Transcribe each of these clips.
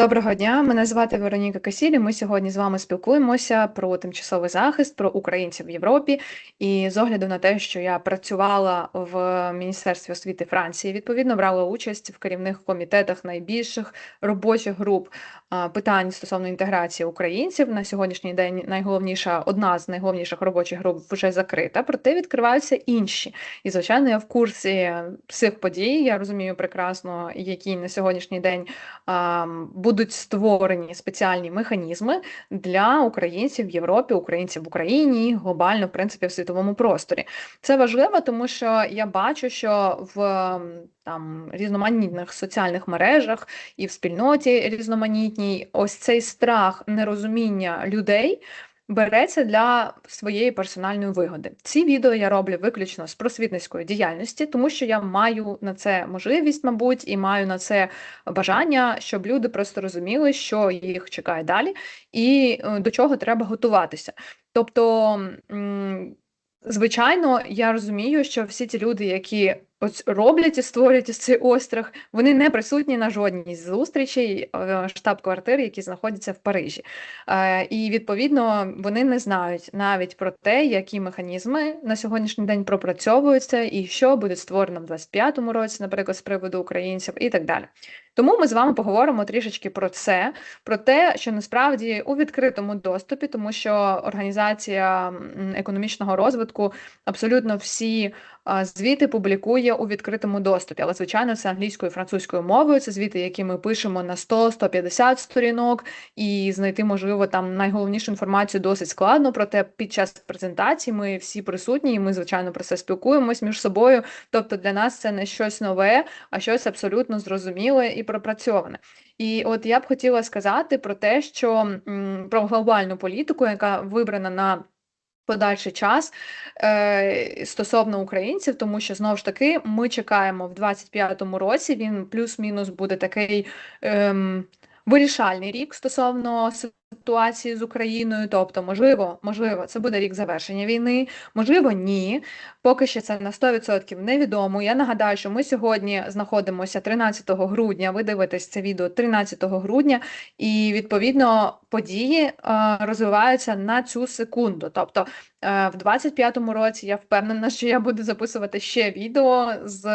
Доброго дня, мене звати Вероніка Касілі. Ми сьогодні з вами спілкуємося про тимчасовий захист, про українців в Європі. І з огляду на те, що я працювала в Міністерстві освіти Франції, відповідно брала участь в керівних комітетах найбільших робочих груп питань стосовно інтеграції українців. На сьогоднішній день найголовніша одна з найголовніших робочих груп вже закрита, проте відкриваються інші. І, звичайно, я в курсі всіх подій. Я розумію прекрасно, які на сьогоднішній день будуть створені спеціальні механізми для українців в Європі, українців в Україні, глобально, в принципі, в світовому просторі. Це важливо, тому що я бачу, що в там різноманітних соціальних мережах і в спільноті різноманітній ось цей страх нерозуміння людей береться для своєї персональної вигоди. Ці відео я роблю виключно з просвітницької діяльності, тому що я маю на це можливість, мабуть, і маю на це бажання, щоб люди просто розуміли, що їх чекає далі, і е, до чого треба готуватися. Тобто. Звичайно, я розумію, що всі ті люди, які ось роблять і створюють цей острах, вони не присутні на жодній з зустрічей е, штаб-квартир, які знаходяться в Парижі. Е, і відповідно вони не знають навіть про те, які механізми на сьогоднішній день пропрацьовуються, і що буде створено в 25-му році, наприклад, з приводу українців, і так далі. Тому ми з вами поговоримо трішечки про це, про те, що насправді у відкритому доступі, тому що організація економічного розвитку абсолютно всі звіти публікує у відкритому доступі. Але, звичайно, це англійською і французькою мовою. Це звіти, які ми пишемо на 100-150 сторінок, і знайти, можливо, там найголовнішу інформацію досить складно. Проте під час презентації ми всі присутні, і ми, звичайно, про це спілкуємось між собою. Тобто для нас це не щось нове, а щось абсолютно зрозуміле і пропрацьоване. І от я б хотіла сказати про те, що про глобальну політику, яка вибрана на подальший час е, стосовно українців, тому що знову ж таки ми чекаємо в 25-му році. Він плюс-мінус буде такий Е, вирішальний рік стосовно ситуації з Україною. Тобто, можливо, можливо, це буде рік завершення війни, можливо, ні. Поки що це на 100% невідомо. Я нагадаю, що ми сьогодні знаходимося 13 грудня. Ви дивитесь це відео 13 грудня, і відповідно події е, розвиваються на цю секунду. Тобто в 25-му році я впевнена, що я буду записувати ще відео з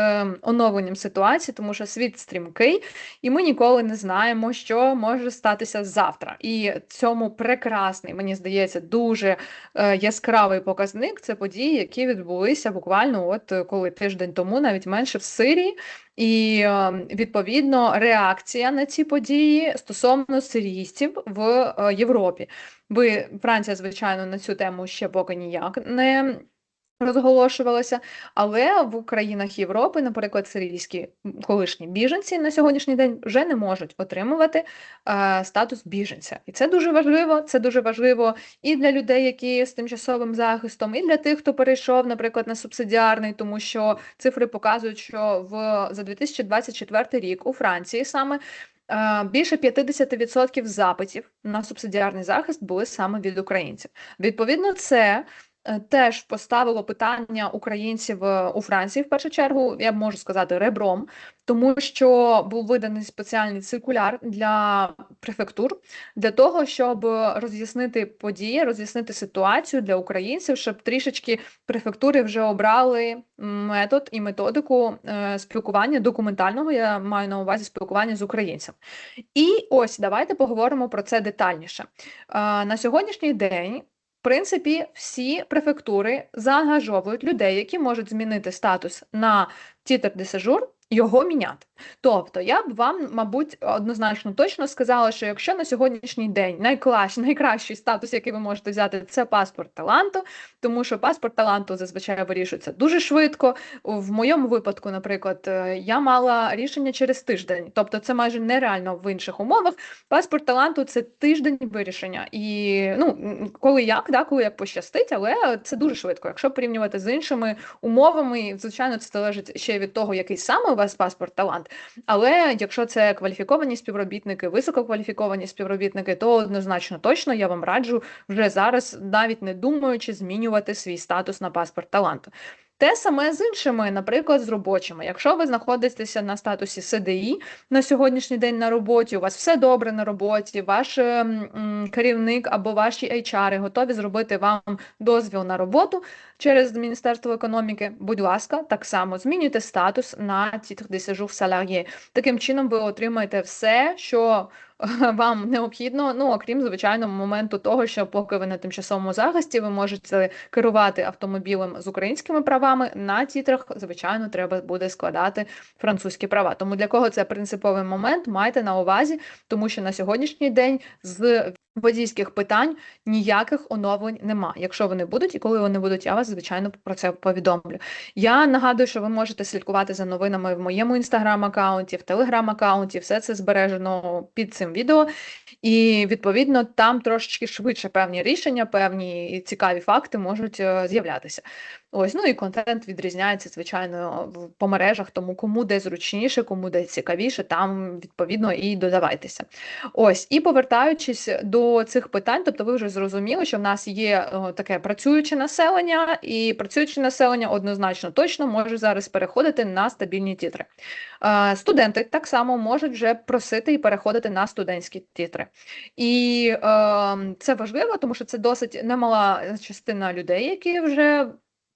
оновленням ситуації, тому що світ стрімкий, і ми ніколи не знаємо, що може статися завтра. І цьому прекрасний, мені здається, дуже е, яскравий показник це події, які відбулися буквально от е, коли тиждень тому, навіть менше в Сирії. І е, відповідно реакція на ці події стосовно сирійців в Європі. Ви Франція, звичайно, на цю тему ще поки ніяк не розголошувалася, але в країнах Європи, наприклад, сирійські колишні біженці на сьогоднішній день вже не можуть отримувати е, статус біженця, і це дуже важливо. Це дуже важливо і для людей, які з тимчасовим захистом, і для тих, хто перейшов, наприклад, на субсидіарний, тому що цифри показують, що в за 2024 рік у Франції саме. Е, більше 50% запитів на субсидіарний захист були саме від українців. Відповідно, це теж поставило питання українців е, у Франції в першу чергу, я можу сказати, ребром, тому що був виданий спеціальний циркуляр для префектур для того, щоб роз'яснити події, роз'яснити ситуацію для українців, щоб трішечки префектури вже обрали метод і методику е, спілкування документального. Я маю на увазі спілкування з українцем. І ось давайте поговоримо про це детальніше. На сьогоднішній день принципі, всі префектури заангажовують людей, які можуть змінити статус на тітер де сежур його міняти. Тобто, я б вам, мабуть, однозначно точно сказала, що якщо на сьогоднішній день найкращий, найкращий статус, який ви можете взяти, це паспорт таланту, тому що паспорт таланту зазвичай вирішується дуже швидко. В моєму випадку, наприклад, е, я мала рішення через тиждень, тобто це майже нереально в інших умовах. Паспорт таланту це тиждень вирішення. І ну, коли як, да, коли як пощастить, але це дуже швидко. Якщо порівнювати з іншими умовами, звичайно, це залежить ще від того, який саме у вас паспорт талант. Але якщо це кваліфіковані співробітники, висококваліфіковані співробітники, то однозначно точно я вам раджу вже зараз, навіть не думаючи, змінювати свій статус на паспорт таланту. Те саме з іншими, наприклад, з робочими. Якщо ви знаходитеся на статусі СДІ на сьогоднішній день на роботі, у вас все добре на роботі, ваш ем, м, керівник або ваші HR готові зробити вам дозвіл на роботу через Міністерство економіки, будь ласка, так само змінюйте статус на titre de séjour salarié. Таким чином ви отримаєте все, що вам необхідно, ну окрім звичайно моменту того, що поки ви на тимчасовому захисті, ви можете керувати автомобілем з українськими правами. На тітрах, звичайно, треба буде складати французькі права. Тому для кого це принциповий момент, майте на увазі, тому що на сьогоднішній день з водійських питань ніяких оновлень нема. Якщо вони будуть, і коли вони будуть, я вас звичайно про це повідомлю. Я нагадую, що ви можете слідкувати за новинами в моєму інстаграм-аккаунті, в телеграм-аккаунті. Все це збережено під цим відео. І відповідно там трошечки швидше певні рішення, певні цікаві факти можуть е, з'являтися. Ось, ну і контент відрізняється, звичайно, по мережах, тому кому де зручніше, кому де цікавіше, там відповідно і додавайтеся. Ось, і повертаючись до цих питань, тобто ви вже зрозуміли, що в нас є таке працююче населення, і працююче населення однозначно точно може зараз переходити на стабільні тітри. Е, Студенти так само можуть вже просити і переходити на студентські тітри. І е, це важливо, тому що це досить немала частина людей, які вже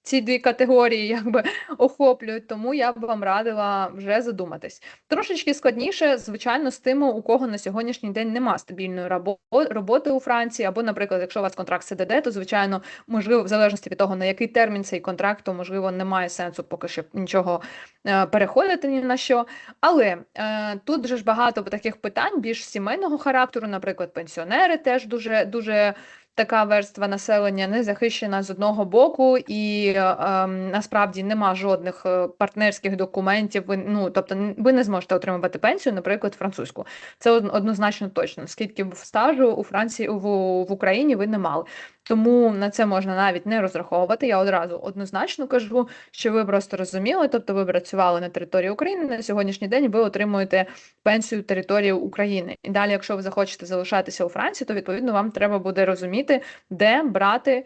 ці дві категорії якби охоплюють, тому я б вам радила вже задуматись. Трошечки складніше, звичайно, з тими, у кого на сьогоднішній день нема стабільної роботи у Франції, або, наприклад, якщо у вас контракт СДД, то звичайно, можливо, в залежності від того, на який термін цей контракт, то можливо немає сенсу поки що нічого е, переходити ні на що. Але е, тут же ж багато таких питань більш сімейного характеру, наприклад, пенсіонери теж дуже дуже. Така верства населення не захищена з одного боку, і е, ем, насправді нема жодних е, партнерських документів. Ну тобто, ви не зможете отримувати пенсію, наприклад, французьку. Це однозначно точно. Скільки б стажу у Франції в, в Україні ви не мали. Тому на це можна навіть не розраховувати. Я одразу однозначно кажу, що ви просто розуміли, тобто ви працювали на території України на сьогоднішній день. Ви отримуєте пенсію території України. І далі, якщо ви захочете залишатися у Франції, то відповідно вам треба буде розуміти, де брати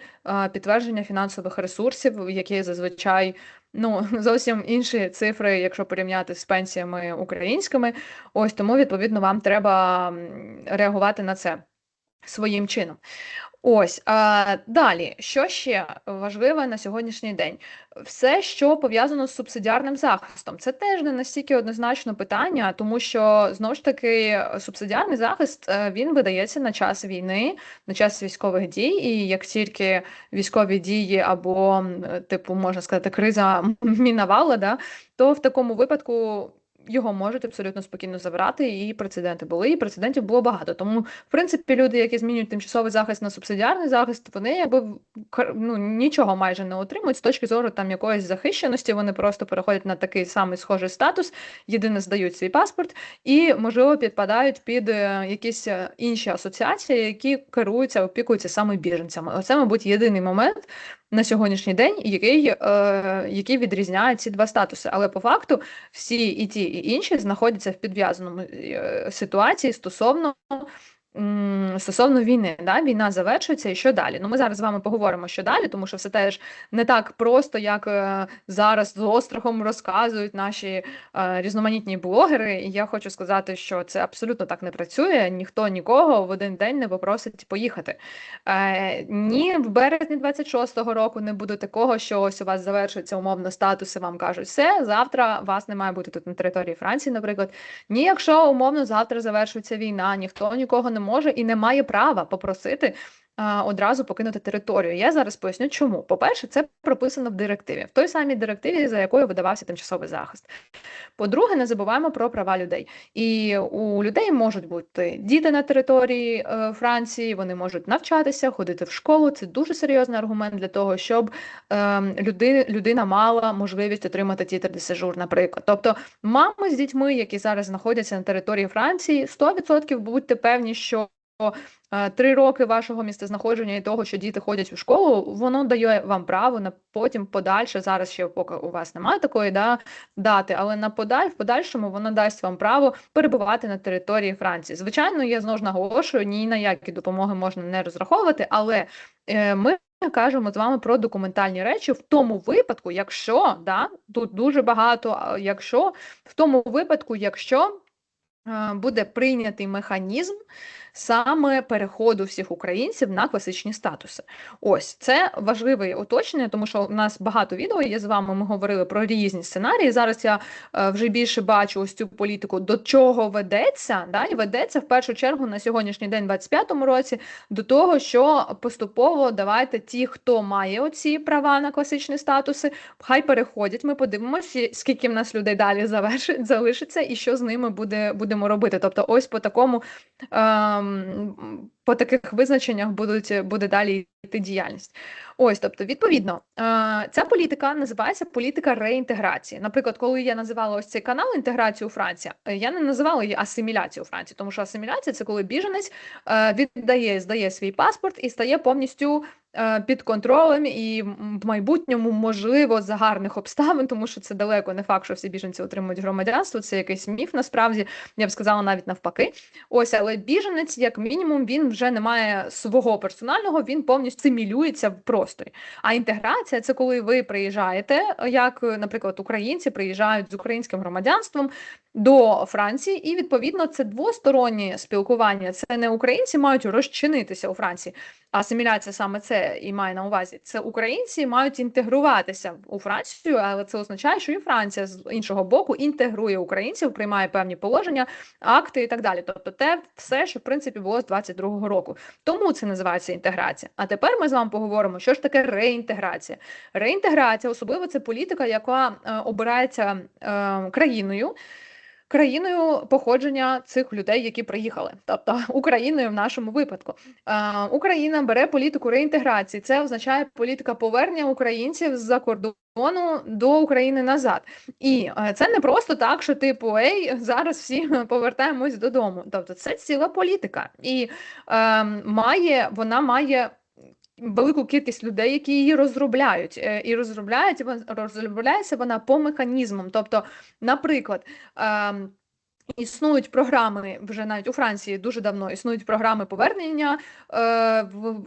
підтвердження фінансових ресурсів, які зазвичай. Ну, зовсім інші цифри, якщо порівняти з пенсіями українськими. Ось тому, відповідно, вам треба реагувати на це своїм чином. Ось а, далі, що ще важливе на сьогоднішній день? Все, що пов'язано з субсидіарним захистом, це теж не настільки однозначно питання, тому що знову ж таки субсидіарний захист е, він видається на час війни, на час військових дій, і як тільки військові дії або, типу, можна сказати, криза мінувала, да, то в такому випадку. Його можуть абсолютно спокійно забрати, і прецеденти були, і прецедентів було багато. Тому, в принципі, люди, які змінюють тимчасовий захист на субсидіарний захист, вони якби ну, нічого майже не отримують з точки зору там якоїсь захищеності. Вони просто переходять на такий самий схожий статус, єдине здають свій паспорт, і можливо підпадають під е, якісь е, інші асоціації, які керуються, опікуються саме біженцями. Оце, мабуть, єдиний момент, на сьогоднішній день, який, е, який відрізняє ці два статуси. Але по факту всі і ті, і інші знаходяться в підв'язаному е, ситуації стосовно. Стосовно війни, да, війна завершується, і що далі? Ну, ми зараз з вами поговоримо, що далі, тому що все теж не так просто, як е, зараз з острахом розказують наші е, різноманітні блогери. І я хочу сказати, що це абсолютно так не працює. Ніхто нікого в один день не попросить поїхати. Е, ні, в березні 26-го року не буде такого, що ось у вас завершується умовно статус, і вам кажуть, все, завтра вас не має бути тут на території Франції, наприклад. Ні, якщо умовно завтра завершується війна, ніхто нікого не може і не має права попросити. Одразу покинути територію. Я зараз поясню, чому. По-перше, це прописано в директиві, в той самій директиві, за якою видавався тимчасовий захист. По-друге, не забуваємо про права людей. І у людей можуть бути діти на території е, Франції, вони можуть навчатися, ходити в школу. Це дуже серйозний аргумент для того, щоб е, люди, людина мала можливість отримати тітр де сежур, наприклад. Тобто, мами з дітьми, які зараз знаходяться на території Франції, 100% будьте певні, що. Е, Три роки вашого місцезнаходження і того, що діти ходять у школу, воно дає вам право на потім подальше. Зараз ще поки у вас немає такої да, дати, але на подаль, в подальшому воно дасть вам право перебувати на території Франції. Звичайно, я знову ж наголошую, ні на які допомоги можна не розраховувати, але е, ми кажемо з вами про документальні речі в тому випадку, якщо да, тут дуже багато, якщо в тому випадку, якщо буде прийнятий механізм саме переходу всіх українців на класичні статуси. Ось це важливе уточнення, тому що у нас багато відео є з вами. Ми говорили про різні сценарії. Зараз я е, вже більше бачу ось цю політику, до чого ведеться. Да, і ведеться в першу чергу на сьогоднішній день, 25-му році, до того, що поступово давайте ті, хто має оці права на класичні статуси, хай переходять. Ми подивимося, скільки в нас людей далі залишиться, і що з ними буде будемо робити. Тобто, ось по такому. Е, по таких визначеннях будуть буде далі йти діяльність. Ось, тобто, відповідно, ця політика називається політика реінтеграції. Наприклад, коли я називала ось цей канал інтеграцію Франція, я не називала її асиміляцію Франції, тому що асиміляція це коли біженець віддає, здає свій паспорт і стає повністю Е, під контролем і в майбутньому, можливо, за гарних обставин, тому що це далеко не факт, що всі біженці отримують громадянство. Це якийсь міф, насправді я б сказала навіть навпаки. Ось, але біженець, як мінімум, він вже не має свого персонального, він повністю симілюється в просторі. А інтеграція це коли ви приїжджаєте, як, наприклад, українці приїжджають з українським громадянством до Франції, і відповідно це двостороннє спілкування. Це не українці мають розчинитися у Франції. Асиміляція саме це і має на увазі. Це українці мають інтегруватися у Францію, але це означає, що і Франція з іншого боку інтегрує українців, приймає певні положення, акти і так далі. Тобто, те все, що в принципі було з 22-го року. Тому це називається інтеграція. А тепер ми з вами поговоримо, що ж таке реінтеграція. Реінтеграція, особливо це політика, яка е, обирається е, країною країною походження цих людей, які приїхали, тобто Україною в нашому випадку. Е, Україна бере політику реінтеграції. Це означає політика повернення українців з-за кордону до України назад. І е, це не просто так, що типу ей, зараз всі повертаємось додому. Тобто, це ціла політика, і е, має вона має велику кількість людей, які її розробляють, е, і розробляють розробляється вона по механізмам. Тобто, наприклад. Ем, існують програми вже навіть у Франції дуже давно існують програми повернення е, в,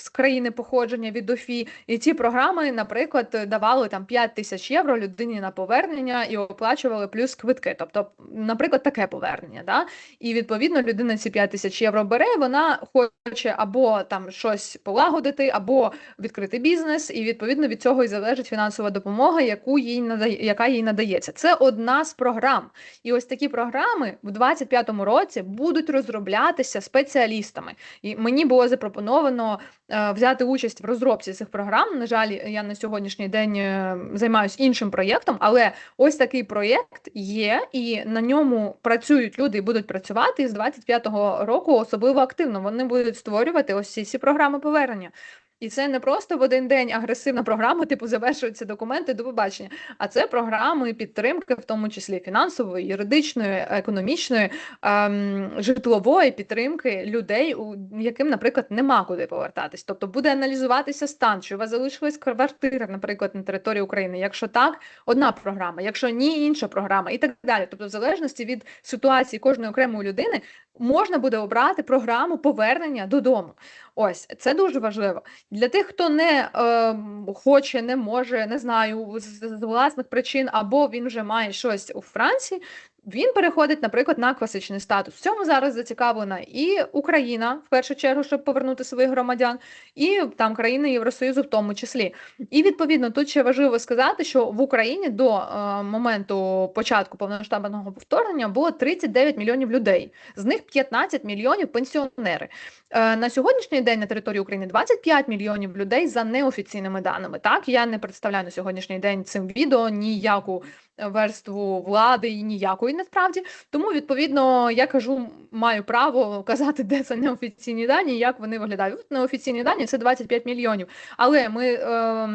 з країни походження від ОФІ, і ці програми, наприклад, давали там 5 тисяч євро людині на повернення і оплачували плюс квитки. Тобто, наприклад, таке повернення. Да? І відповідно людина ці 5 тисяч євро бере. Вона хоче або там щось полагодити, або відкрити бізнес, і відповідно від цього і залежить фінансова допомога, яку їй надає, яка їй надається. Це одна з програм. І ось такі програми в 2025 році будуть розроблятися спеціалістами. І мені було запропоновано. Е, взяти участь в розробці цих програм. На жаль, я на сьогоднішній день е, займаюся іншим проєктом, але ось такий проєкт є, і на ньому працюють люди і будуть працювати з 25-го року особливо активно. Вони будуть створювати ось ці програми повернення. І це не просто в один день агресивна програма, типу завершуються документи до побачення, а це програми підтримки, в тому числі фінансової, юридичної, економічної, ем, житлової підтримки людей, у яким, наприклад, нема куди повертатись. Тобто буде аналізуватися стан, чи у вас залишилась квартира, наприклад, на території України. Якщо так, одна програма, якщо ні, інша програма, і так далі. Тобто, в залежності від ситуації кожної окремої людини можна буде обрати програму повернення додому. Ось це дуже важливо для тих, хто не е, хоче, не може, не знаю з, з власних причин, або він вже має щось у Франції. Він переходить, наприклад, на класичний статус. В цьому зараз зацікавлена і Україна в першу чергу, щоб повернути своїх громадян, і там країни Євросоюзу, в тому числі. І відповідно тут ще важливо сказати, що в Україні до е, моменту початку повномасштабного вторгнення було 39 мільйонів людей, з них 15 мільйонів пенсіонери. Е, на сьогоднішній день на території України 25 мільйонів людей за неофіційними даними. Так я не представляю на сьогоднішній день цим відео ніяку верству влади і ніякої насправді. Тому, відповідно, я кажу, маю право казати, де це неофіційні дані, як вони виглядають. Неофіційні дані це 25 мільйонів. Але ми е,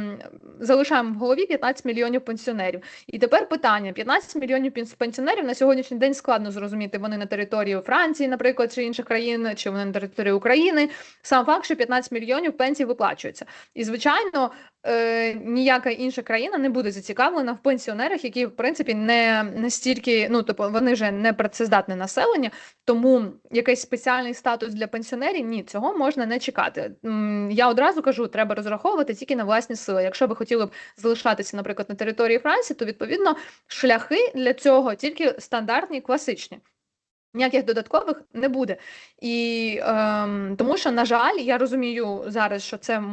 залишаємо в голові 15 мільйонів пенсіонерів. І тепер питання: 15 мільйонів пенсіонерів на сьогоднішній день складно зрозуміти. Вони на території Франції, наприклад, чи інших країн, чи вони на території України. Сам факт, що 15 мільйонів пенсій виплачуються. І звичайно. е, ніяка інша країна не буде зацікавлена в пенсіонерах, які принципі не настільки, ну тобто вони вже не працездатне населення, тому якийсь спеціальний статус для пенсіонерів ні, цього можна не чекати. Я одразу кажу, треба розраховувати тільки на власні сили. Якщо ви хотіли б залишатися, наприклад, на території Франції, то відповідно шляхи для цього тільки стандартні, класичні. Ніяких додаткових не буде. І ем, тому що, на жаль, я розумію зараз, що це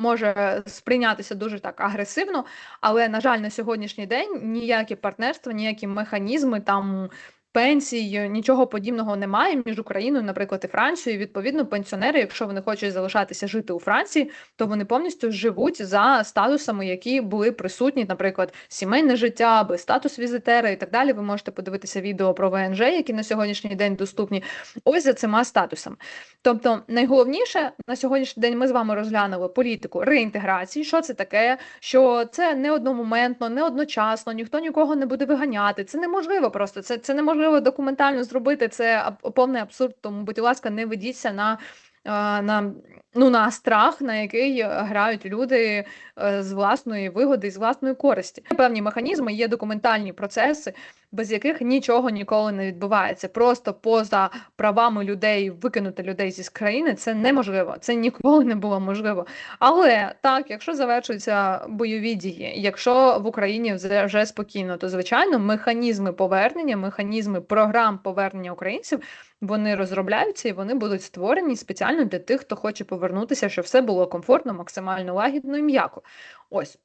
може сприйнятися дуже так агресивно, але, на жаль, на сьогоднішній день ніякі партнерства, ніякі механізми там. Пенсій, нічого подібного немає між Україною, наприклад, і Францією. Відповідно, пенсіонери, якщо вони хочуть залишатися жити у Франції, то вони повністю живуть за статусами, які були присутні, наприклад, сімейне життя, або статус візитера і так далі. Ви можете подивитися відео про ВНЖ, які на сьогоднішній день доступні. Ось за цими статусами. Тобто, найголовніше на сьогоднішній день ми з вами розглянули політику реінтеграції. Що це таке? Що це не одномоментно, не одночасно, ніхто нікого не буде виганяти. Це неможливо просто. Це, це неможливо документально зробити. Це повний абсурд. Тому, будь ласка, не ведіться на. На ну на страх, на який грають люди е, з власної вигоди з власної користі. Певні механізми, є документальні процеси, без яких нічого ніколи не відбувається. Просто поза правами людей викинути людей зі країни це неможливо. Це ніколи не було можливо. Але так, якщо завершуються бойові дії, якщо в Україні вже спокійно, то звичайно механізми повернення, механізми програм повернення українців вони розробляються і вони будуть створені спеціально для тих, хто хоче повернутися, щоб все було комфортно, максимально лагідно і м'яко. Ось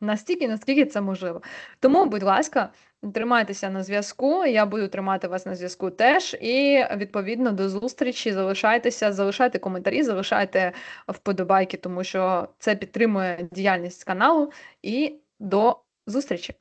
настільки, наскільки це можливо. Тому, будь ласка, тримайтеся на зв'язку. Я буду тримати вас на зв'язку теж. І відповідно до зустрічі залишайтеся, залишайте коментарі, залишайте вподобайки, тому що це підтримує діяльність каналу. І до зустрічі!